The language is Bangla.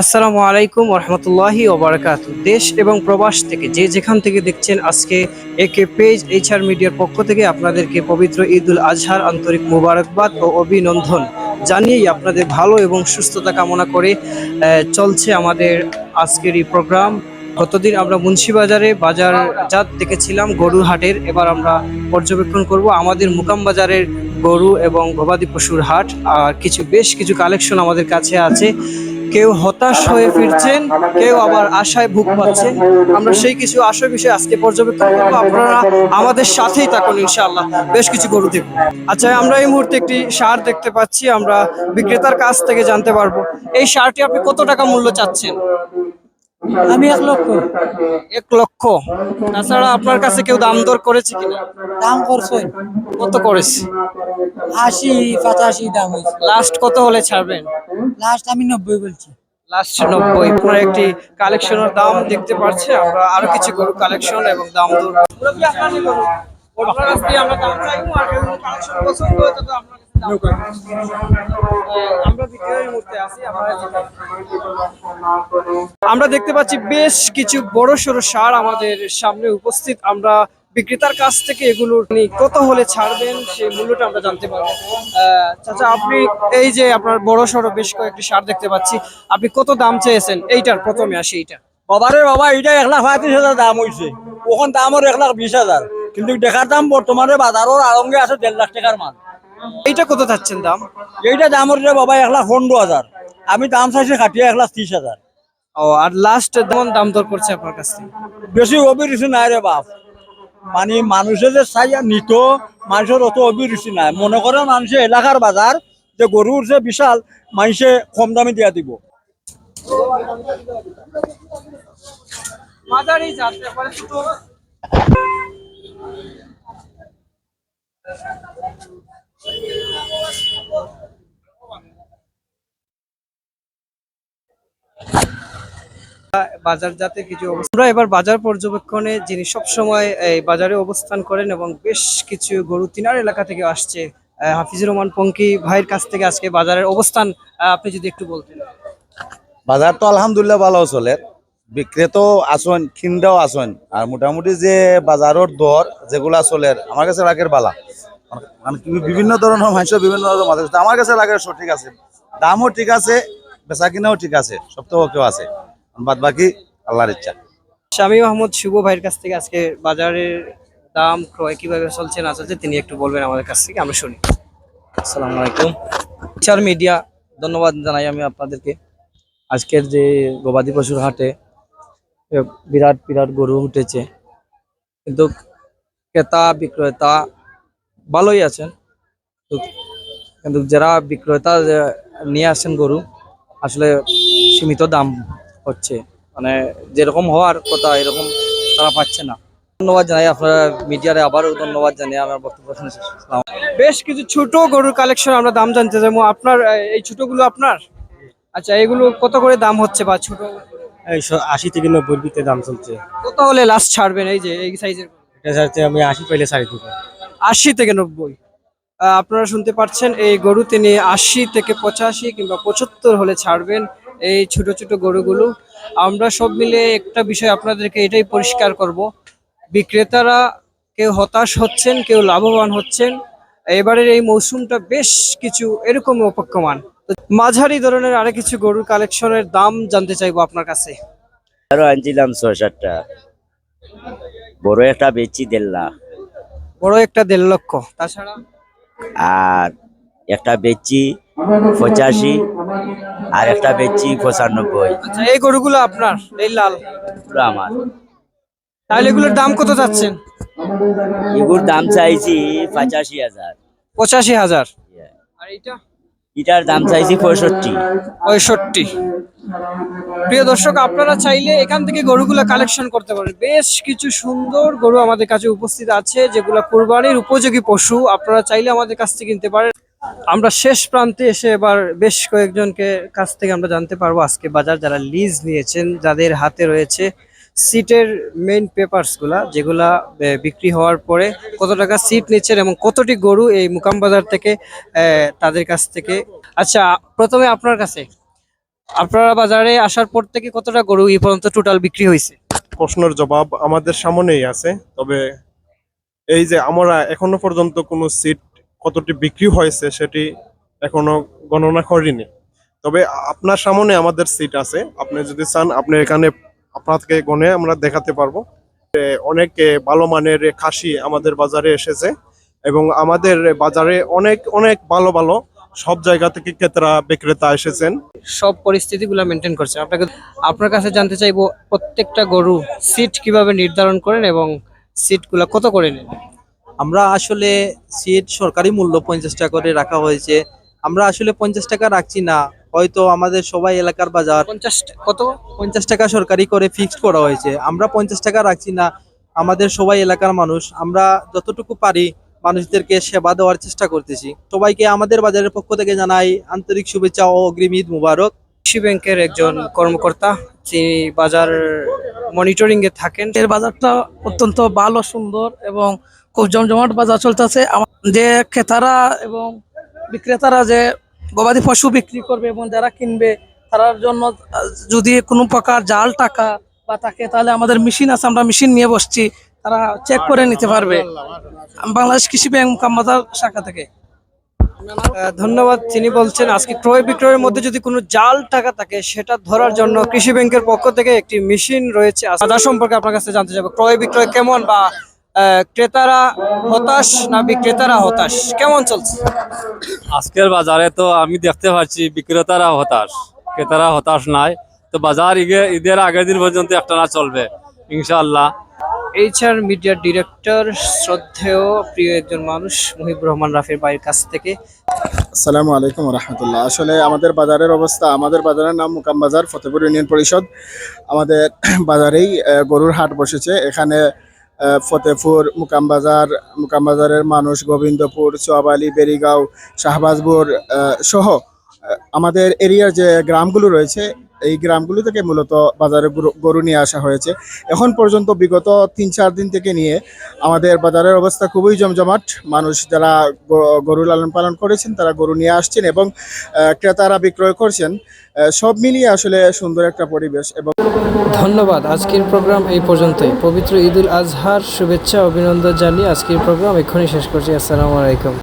আসসালামু আলাইকুম রহমতুল্লাহি ওবরাকাত। দেশ এবং প্রবাস থেকে যে যেখান থেকে দেখছেন আজকে একে পেজ এইচআর মিডিয়ার পক্ষ থেকে আপনাদেরকে পবিত্র ঈদুল আজহার আন্তরিক মুবারকবাদ ও অভিনন্দন জানিয়েই আপনাদের ভালো এবং সুস্থতা কামনা করে চলছে আমাদের আজকের এই প্রোগ্রাম। গতদিন আমরা মুন্সিবাজারে বাজার জাত দেখেছিলাম গরুর হাটের এবার আমরা পর্যবেক্ষণ করব আমাদের মুকাম বাজারের গরু এবং গবাদি পশুর হাট। আর কিছু, বেশ কিছু কালেকশন আমাদের কাছে আছে। কেউ হতাশ হয়ে ফিরছেন কেউ আবার আশায় ভুগ পাচ্ছেন। আমরা সেই কিছু আশয় বিষয়ে আজকে পর্যবেক্ষণ করব। আপনারা আমাদের সাথেই থাকুন ইনশাআল্লাহ। বেশ কিছু গরু দেব আচ্ছা আমরা এই মুহূর্তে একটি সার দেখতে পাচ্ছি। আমরা বিক্রেতার কাছ থেকে জানতে পারব। এই সারটি আপনি কত টাকা মূল্য চাচ্ছেন? আমি এক লক্ষ। এক লক্ষ। তাছাড়া আপনার কাছে কেউ দাম দর করেছে কিনা? দাম করছে। কত করেছে? আশি পঁচাশি দাম হয়েছে। লাস্ট কত হলে ছাড়বেন? লাস্ট আমি নব্বই বলছি। লাস্ট নব্বই। আপনার একটি কালেকশনের দাম দেখতে পাচ্ছি আমরা আরও কিছু গরু কালেকশন এবং দাম আমরা দেখতে পাচ্ছি বেশ কিছু বড় সড়ো সার আমাদের সামনে উপস্থিত। আমরা বিক্রেতার কাছ থেকে এগুলো কত হলে ছাড়বেন সেই মূল্যটা আমরা জানতে পারব। চাচা আপনি এই যে আপনার বড় সড়ো বেশ কয়েকটি সার দেখতে পাচ্ছি আপনি কত দাম চেয়েছেন? এইটার প্রথমে আসি এইটা। বাবারে বাবা এটা এক লাখ পঁয়ত্রিশ হাজার দাম হয়েছে ওখান দামর এক লাখ বিশ হাজার। কিন্তু দেখার দাম বর্তমানে বাজারের আরঙ্গে আছে দেড় লাখ টাকার মাল। এইটা কত চাচ্ছেন দাম? এইটা দামর রে বাবা এক লাখ পনেরো হাজার। আমি দাম চাইছি খাটিয়ে এক লাখ ত্রিশ হাজার। ও আর লাস্ট দাম দর করছে আপনার কাছ থেকে? বেশি অভিরুচি নাই রে বাপ। মানে মানুষে যে চাইয়া নিত মানুষের অত অভিরুচি নাই। মনে করে মানুষে এলাকার বাজার যে গরুর যে বিশাল, মানুষে কম দামে দিয়া দিব। বাজার যাতে কিছু আমরা এবার বাজার পর্যবেক্ষণে যিনি সবসময় এই বাজারে অবস্থান করেন এবং বেশ কিছু গরু তিনার এলাকা থেকে আসছে হাফিজুর রহমান পঙ্কি ভাইয়ের কাছ থেকে আজকে বাজারের অবস্থান আপনি যদি একটু বলতেন। বাজার তো আলহামদুলিল্লাহ ভালো চলে। বিক্রেতাও আসন খিন্দাও আসন। আর মোটামুটি যে বাজারের দর যেগুলা চলে, আমার কাছে রাগের বালা। মানে বিভিন্ন ধরনের মানুষ বিভিন্ন ধরনের মাছ। আমার কাছে রাগের সব ঠিক আছে। দামও ঠিক আছে বেচা কিনাও ঠিক আছে সব তো ওকেও আছে। বাদ বাকি আল্লাহর ইচ্ছা। স্বামী মাহমুদ শুভ ভাইয়ের কাছ থেকে আজকে বাজারের দাম ক্রয় কীভাবে চলছে না চলছে তিনি একটু বলবেন আমাদের কাছ থেকে আমরা শুনি। আসসালামু আলাইকুম। চার মিডিয়া ধন্যবাদ জানাই আমি আপনাদেরকে। আজকের যে গবাদি পশুর হাটে বিরাট বিরাট গরু উঠেছে। কিন্তু ক্রেতা বিক্রেতা ভালোই আছেন। কিন্তু- যারা বিক্রেতা নিয়ে আসেন গরু আসলে সীমিত দাম। হচ্ছে। মানে যেরকম হওয়ার কথা এরকম তারা পাচ্ছে না। ধন্যবাদ জানাই আপনারা মিডিয়ারে আবারও ধন্যবাদ জানাই আমার বক্তব্য বেশ কিছু ছোট গরুর কালেকশন আমরা দাম জানতে চাইব। আপনার এই ছোটগুলো আপনার? আচ্ছা এগুলো কত করে দাম হচ্ছে বা ছোট? আশি থেকে নব্বই ভিতরে দাম চলছে। কত হলে লাস্ট ছাড়বেন এই যে এই সাইজের এটা আমি আশি পাইলে শাড়ি দিব আশি থেকে নব্বই। আহ, আপনারা শুনতে পাচ্ছেন এই গরু তিনি আশি থেকে পঁচাশি কিংবা পঁচাত্তর হলে ছাড়বেন। এই ছোট ছোট গরুগুলো। আমরা সব মিলে একটা বিষয় আপনাদেরকে এটাই পরিষ্কার করব। বিক্রেতারা কেউ হতাশ হচ্ছেন কেউ লাভবান হচ্ছেন। এবারের এই মৌসুমটা বেশ কিছু এরকম অপেক্ষমান মাঝারি ধরনের আরও কিছু গরুর কালেকশনের দাম জানতে চাইব আপনার কাছে। আরও আনছিলাম ছয় সাতটা বড় একটা বেচি দেড় লাখ। বড় একটা দেড় লক্ষ। তাছাড়া? আর একটা বেচছি পঁচাশি আর একটা বেচছি পঁচানব্বই। আচ্ছা এই গরুগুলো আপনার এই লাল? আমার। তাহলে এগুলোর দাম কত যাচ্ছেন? এগুর দাম চাইছি পঁচাশি হাজার। পঁচাশি হাজার? আর এইটা? এটার দাম চাইছি পঁয়ষট্টি। পঁয়ষট্টি। প্রিয় দর্শক আপনারা চাইলে এখান থেকে গরুগুলো কালেকশন করতে পারেন। বেশ কিছু সুন্দর গরু আমাদের কাছে উপস্থিত আছে যেগুলো কুরবানির উপযোগী পশু। আপনারা চাইলে আমাদের কাছ থেকে কিনতে পারেন। আমরা শেষ প্রান্তে এসে এবার বেশ কয়েকজনকে কাছ থেকে আমরা জানতে পারব আজকে বাজার যারা লিজ নিয়েছেন, যাদের হাতে রয়েছে সিটের মেইন পেপারসগুলা যেগুলা বিক্রি হওয়ার পরে কত টাকা সিট নিচ্ছেন এবং কতটি গরু এই মুকাম বাজার থেকে তাদের কাছ থেকে? আচ্ছা প্রথমে আপনার কাছে। আপনারা বাজারে আসার পর থেকে কতটা গরু এই পর্যন্ত টোটাল বিক্রি হয়েছে? প্রশ্নের জবাব আমাদের সামনেই আছে, তবে এই যে আমরা এখনও পর্যন্ত কোনো সিট কতটি বিক্রি হয়েছে সেটি এখনও গণনা করিনি। তবে আপনার সামনে আমাদের সিট আছে। আপনি যদি চান, আপনি এখানে আপনাকে গনে আমরা দেখাতে পারব। অনেক ভালো মানের খাসি আমাদের বাজারে এসেছে এবং আমাদের বাজারে অনেক অনেক ভালো ভালো সব জায়গা থেকে ক্রেতারা, বিক্রেতা এসেছেন। সব পরিস্থিতিগুলো মেনটেন করছে। আপনাকে, আপনার কাছে জানতে চাইব, প্রত্যেকটা গরু সিট কীভাবে নির্ধারণ করেন এবং সিটগুলো কত করে নেন? আমরা আসলে সিট সরকারি মূল্য পঞ্চাশ টাকা করে রাখা হয়েছে। আমরা আসলে পঞ্চাশ টাকা রাখছি না। হয়তো আমাদের সবাই এলাকার বাজার পঞ্চাশ কত? পঞ্চাশ টাকা সরকারি করে ফিক্সড করা হয়েছে। আমরা পঞ্চাশ টাকা রাখছি না। আমাদের সবাই এলাকার মানুষ। আমরা যতটুকু পারি মানুষদেরকে সেবা দেওয়ার চেষ্টা করতেছি। সবাইকে আমাদের বাজারের পক্ষ থেকে জানাই আন্তরিক শুভেচ্ছা ও অগ্রিম ঈদ মুবারক। কৃষি ব্যাংকের একজন কর্মকর্তা যিনি বাজার মনিটরিং এ থাকেন। এর বাজারটা অত্যন্ত ভালো সুন্দর এবং খুব জমজমাট বাজার চলতেছে যে ক্রেতারা এবং বিক্রেতারা যে গবাদি পশু বিক্রি করবে এবং যারা কিনবে তার জন্য যদি কোনো প্রকার জাল টাকা বা থাকে তাহলে আমাদের মেশিন আছে আমরা মেশিন নিয়ে বসছি তারা চেক করে নিতে পারবে বাংলাদেশ কৃষি ব্যাংক কামবাজার শাখা থেকে ধন্যবাদ তিনি বলছেন আজকে ক্রয় বিক্রয়ের মধ্যে যদি কোনো জাল টাকা থাকে সেটা ধরার জন্য কৃষি ব্যাংকের পক্ষ থেকে একটি মেশিন রয়েছে বাজার সম্পর্কে আপনার কাছে জানতে চাইব ক্রয় বিক্রয় কেমন বা ক্রেতারা হতাশ না বিক্রেতারা হতাশ? কেমন চলছে? আজকের বাজারে তো আমি দেখতে পাচ্ছি বিক্রেতারা হতাশ ক্রেতারা হতাশ নাই। তো বাজার ঈদে- ঈদের আগের দিন পর্যন্ত একটা না চলবে ইনশাআল্লাহ। এইচআর মিডিয়ার ডিরেক্টর শ্রদ্ধেয় প্রিয় একজন মানুষ মুহিবুর রহমান রাফির বাড়ির কাছ থেকে। আসসালামু আলাইকুম রহমতুল্লাহ আসলে আমাদের বাজারের অবস্থা আমাদের বাজারের নাম মুকাম বাজার ফতেপুর ইউনিয়ন পরিষদ। আমাদের বাজারেই আহ, গরুর হাট বসেছে। এখানে ফতেপুর মুকামবাজার মুকামবাজারের মানুষ গোবিন্দপুর চোয়াবালি বেরিগাঁও শাহবাজপুর সহ আমাদের এরিয়ার যে গ্রামগুলো রয়েছে এই গ্রামগুলো থেকে মূলত বাজারে গরু- নিয়ে আসা হয়েছে। এখন পর্যন্ত বিগত তিন চার দিন থেকে নিয়ে আমাদের বাজারের অবস্থা খুবই জমজমাট। মানুষ যারা গরু লালন পালন করেছেন, তারা গরু নিয়ে আসছেন এবং ক্রেতারা বিক্রয় করছেন। সব মিলিয়ে আসলে সুন্দর একটা পরিবেশ এবং ধন্যবাদ। আজকের প্রোগ্রাম এই পর্যন্তই। পবিত্র ঈদুল আজহার শুভেচ্ছা, অভিনন্দন জানিয়ে আজকের প্রোগ্রাম এক্ষুনি শেষ করছি। আসসালামু আলাইকুম।